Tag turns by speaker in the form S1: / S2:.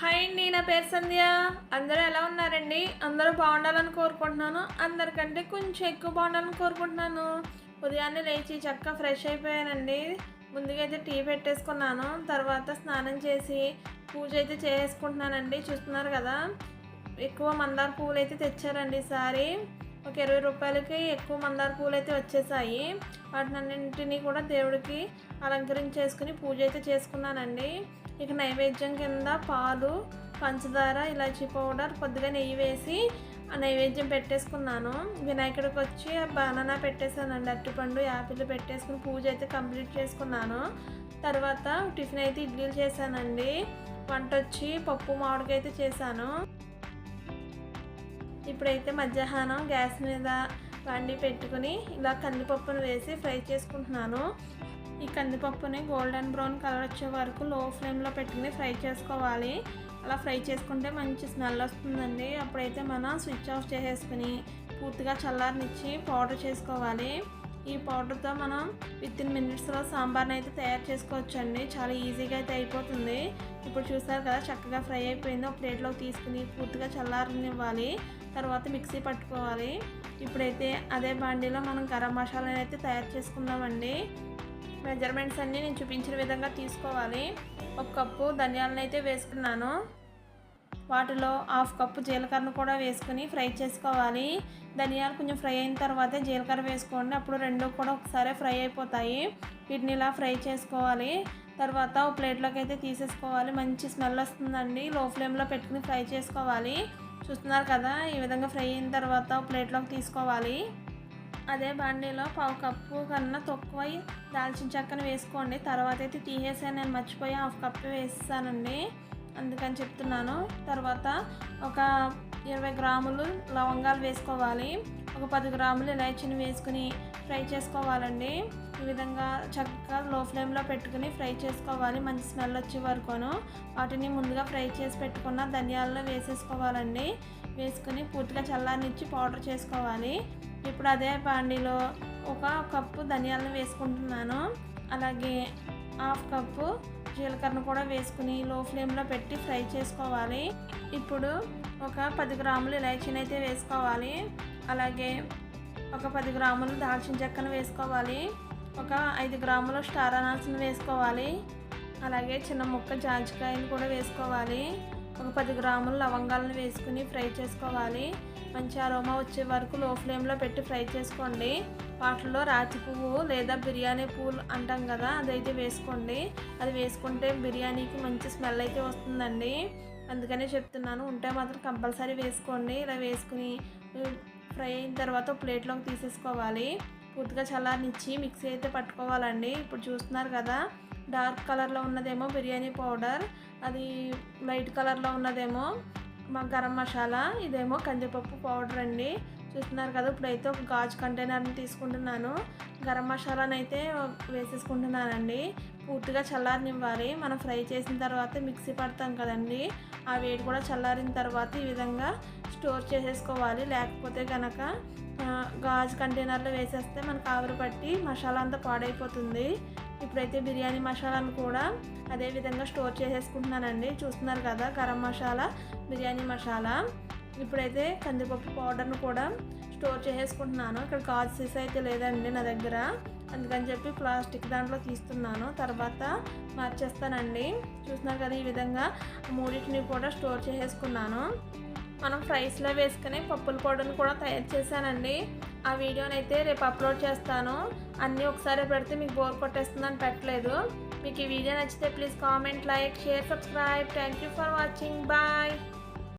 S1: Hi అండి నా పేరు సంధ్య. అందరూ ఎలా ఉన్నారండి? అందరూ బాగుండాలని కోరుకుంటున్నాను. అందరికంటే కొంచెం ఎక్కువ బాగుండాలని కోరుకుంటున్నాను. ఉదయాన్నే లేచి చక్కగా ఫ్రెష్ అయిపోయానండి. ముందుగా అయితే టీ పెట్టేసుకున్నాను. తర్వాత స్నానం చేసి పూజ అయితే చేసుకుంటున్నానండి. చూస్తున్నారు కదా? ఎక్కువ మందార పువ్వులు అయితే తెచ్చారండి ఈసారి ఒక ఇరవై రూపాయలకి ఎక్కువ మందార పూలు అయితే వచ్చేసాయి. వాటినన్నింటినీ కూడా దేవుడికి అలంకరించేసుకుని పూజ అయితే చేసుకున్నానండి. ఇక నైవేద్యం కింద పాలు పంచదార ఇలాచీ పౌడర్ కొద్దిగా నెయ్యి వేసి ఆ నైవేద్యం పెట్టేసుకున్నాను. వినాయకుడికి వచ్చి బనానా పెట్టేశానండి అరటిపండు యాపిల్ పెట్టేసుకుని పూజ అయితే కంప్లీట్ చేసుకున్నాను. తర్వాత టిఫిన్ అయితే ఇడ్లీలు చేశానండి. వంట వచ్చి పప్పు మామిడికైతే అయితే చేశాను. ఇప్పుడైతే మధ్యాహ్నం గ్యాస్ మీద వండి పెట్టుకుని ఇలా కందిపప్పును వేసి ఫ్రై చేసుకుంటున్నాను. ఈ కందిపప్పుని గోల్డెన్ బ్రౌన్ కలర్ వచ్చే వరకు లో ఫ్లేమ్లో పెట్టుకుని ఫ్రై చేసుకోవాలి. అలా ఫ్రై చేసుకుంటే మంచి స్మెల్ వస్తుందండి. అప్పుడైతే మనం స్విచ్ ఆఫ్ చేసేసుకుని పూర్తిగా చల్లారనిచ్చి పౌడర్ చేసుకోవాలి. ఈ పౌడర్తో మనం విత్ ఇన్ మినిట్స్లో సాంబార్ని అయితే తయారు చేసుకోవచ్చండి. చాలా ఈజీగా అయితే అయిపోతుంది. ఇప్పుడు చూసారు కదా చక్కగా ఫ్రై అయిపోయింది. ఒక ప్లేట్లోకి తీసుకుని పూర్తిగా చల్లారనివ్వాలి. తర్వాత మిక్సీ పట్టుకోవాలి. ఇప్పుడైతే అదే బాండీలో మనం గరం మసాలాని అయితే తయారు చేసుకుందామండి. మెజర్మెంట్స్ అన్నీ నేను చూపించిన విధంగా తీసుకోవాలి. ఒక కప్పు ధనియాలను అయితే వేసుకున్నాను. వాటిలో హాఫ్ కప్పు జీలకర్రను కూడా వేసుకుని ఫ్రై చేసుకోవాలి. ధనియాలు కొంచెం ఫ్రై అయిన తర్వాత జీలకర్ర వేసుకోండి. అప్పుడు రెండు కూడా ఒకసారి ఫ్రై అయిపోతాయి. వీటిని ఇలా ఫ్రై చేసుకోవాలి. తర్వాత ఒక ప్లేట్లోకి అయితే తీసేసుకోవాలి. మంచి స్మెల్ వస్తుందండి. లో ఫ్లేమ్లో పెట్టుకుని ఫ్రై చేసుకోవాలి. చూస్తున్నారు కదా ఈ విధంగా ఫ్రై అయిన తర్వాత ఒక ప్లేట్లోకి తీసుకోవాలి. అదే బండిలో పావు కప్పు కన్నా తక్కువ దాల్చిన చెక్కను వేసుకోండి. తర్వాత అయితే తీసేసాను. నేను మర్చిపోయి హాఫ్ కప్పు వేసేసానండి. అందుకని చెప్తున్నాను. తర్వాత ఒక ఇరవై గ్రాములు లవంగాలు వేసుకోవాలి. ఒక పది గ్రాములు ఇలాచీని వేసుకుని ఫ్రై చేసుకోవాలండి. ఈ విధంగా చక్కగా లో ఫ్లేమ్లో పెట్టుకుని ఫ్రై చేసుకోవాలి. మంచి స్మెల్ వచ్చే వరకును. వాటిని ముందుగా ఫ్రై చేసి పెట్టుకున్న ధనియాల్లో వేసేసుకోవాలండి. వేసుకుని పూర్తిగా చల్లారనిచ్చి పౌడర్ చేసుకోవాలి. ఇప్పుడు అదే బాండీలో ఒక కప్పు ధనియాలను వేసుకుంటున్నాను. అలాగే హాఫ్ కప్పు జీలకర్రను కూడా వేసుకుని లో ఫ్లేమ్లో పెట్టి ఫ్రై చేసుకోవాలి. ఇప్పుడు ఒక పది గ్రాములు ఇలాచీని అయితే వేసుకోవాలి. అలాగే ఒక పది గ్రాములు దాల్చిన చెక్కను వేసుకోవాలి. ఒక ఐదు గ్రాములు స్టార్ అనాల్సిన వేసుకోవాలి. అలాగే చిన్న ముక్క జాజికాయలు కూడా వేసుకోవాలి. ఒక పది గ్రాములు లవంగాలను వేసుకుని ఫ్రై చేసుకోవాలి. మంచి అరోమా వచ్చే వరకు లో ఫ్లేమ్లో పెట్టి ఫ్రై చేసుకోండి. వాటిలో రాతి పువ్వు లేదా బిర్యానీ పువ్వులు అంటాం కదా అదైతే వేసుకోండి. అది వేసుకుంటే బిర్యానీకి మంచి స్మెల్ అయితే వస్తుందండి. అందుకనే చెప్తున్నాను ఉంటే మాత్రం కంపల్సరీ వేసుకోండి. ఇలా వేసుకుని ఫ్రై అయిన తర్వాత ప్లేట్లోకి తీసేసుకోవాలి. పూర్తిగా చల్లారనిచ్చి మిక్సీ అయితే పట్టుకోవాలండి. ఇప్పుడు చూస్తున్నారు కదా డార్క్ కలర్లో ఉన్నదేమో బిర్యానీ పౌడర్ అది లైట్ కలర్లో ఉన్నదేమో మా గరం మసాలా ఇదేమో కందిపప్పు పౌడర్ అండి. చూస్తున్నారు కదా ఇప్పుడైతే ఒక గాజు కంటైనర్ని తీసుకుంటున్నాను. గరం మసాలాని అయితే వేసేసుకుంటున్నానండి. పూర్తిగా చల్లారనివ్వాలి. మనం ఫ్రై చేసిన తర్వాత మిక్సీ పడతాం కదండి. ఆ వేడి కూడా చల్లారిన తర్వాత ఈ విధంగా స్టోర్ చేసేసుకోవాలి. లేకపోతే కనుక గాజు కంటైనర్లో వేసేస్తే మనకు ఆవిరి పట్టి మసాలా అంతా పాడైపోతుంది. ఇప్పుడైతే బిర్యానీ మసాలాను కూడా అదే విధంగా స్టోర్ చేసేసుకుంటున్నానండి. చూస్తున్నారు కదా గరం మసాలా బిర్యానీ మసాలా. ఇప్పుడైతే కందిపప్పు పౌడర్ను కూడా స్టోర్ చేసేసుకుంటున్నాను. ఇక్కడ గాజు సీస్ అయితే లేదండి నా దగ్గర. అందుకని చెప్పి ప్లాస్టిక్ దాంట్లో తీస్తున్నాను. తర్వాత మార్చేస్తానండి. చూస్తున్నారు కదా ఈ విధంగా మూడింటిని కూడా స్టోర్ చేసేసుకున్నాను. మనం ఫ్రైస్లో వేసుకుని పప్పుల పౌడర్ని కూడా తయారు చేశానండి. ఆ వీడియోని అయితే రేపు అప్లోడ్ చేస్తాను. అన్నీ ఒకసారి పెడితే మీకు బోర్ కొట్టేస్తుందని పెట్టలేదు. మీకు ఈ వీడియో నచ్చితే please comment like share subscribe. Thank you for watching bye